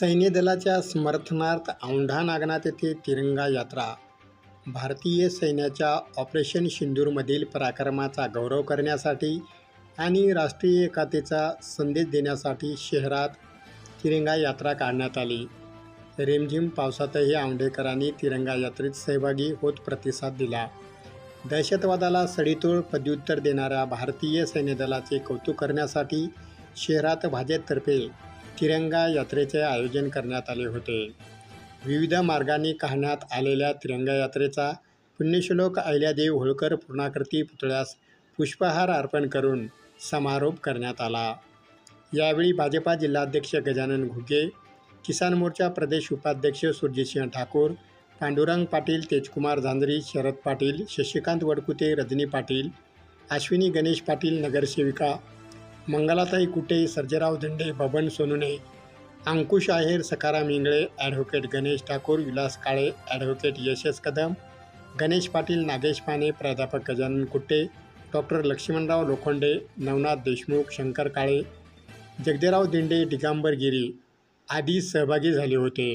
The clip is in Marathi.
सैन्य दलाच्या समर्थनार्थ औंढा नागनाथ येथे तिरंगा यात्रा. भारतीय सैन्याच्या ऑपरेशन सिंदूरमधील पराक्रमाचा गौरव करण्यासाठी आणि राष्ट्रीय एकतेचा संदेश देण्यासाठी शहरात तिरंगा यात्रा काढण्यात आली. रिमझिम पावसातही औंढेकरांनी तिरंगा यात्रेत सहभागी होत प्रतिसाद दिला. दहशतवादाला सडीतोड प्रत्युत्तर देणाऱ्या भारतीय सैन्यदलाचे कौतुक करण्यासाठी शहरात भाजपतर्फे तिरंगा यात्रेचे आयोजन करण्यात आले होते. विविध मार्गांनी काढण्यात आलेल्या तिरंगा यात्रेचा पुण्यश्लोक अहिल्यादेव होळकर पूर्णाकृती पुतळ्यास पुष्पहार अर्पण करून समारोप करण्यात आला. यावेळी भाजपा जिल्हाध्यक्ष गजानन घुगे किसान मोर्चा प्रदेश उपाध्यक्ष सुरजितसिंह ठाकूर पांडुरंग पाटील तेजकुमार झांजरी शरद पाटील शशिकांत वडकुते रजनी पाटील अश्विनी गणेश पाटील नगरसेविका मंगलाताई कुटे सर्जेराव धंडे बबन सोनुने अंकुश आहेर सकाराम इंगळे ॲडव्होकेट गणेश ठाकूर विलास काळे ॲडव्होकेट यशस कदम गणेश पाटील नागेश पाने प्राध्यापक गजानन कुट्टे डॉक्टर लक्ष्मणराव लोखंडे नवनाथ देशमुख शंकर काळे जगदेराव दिंडे दिगांबर गिरी आदी सहभागी झाले होते.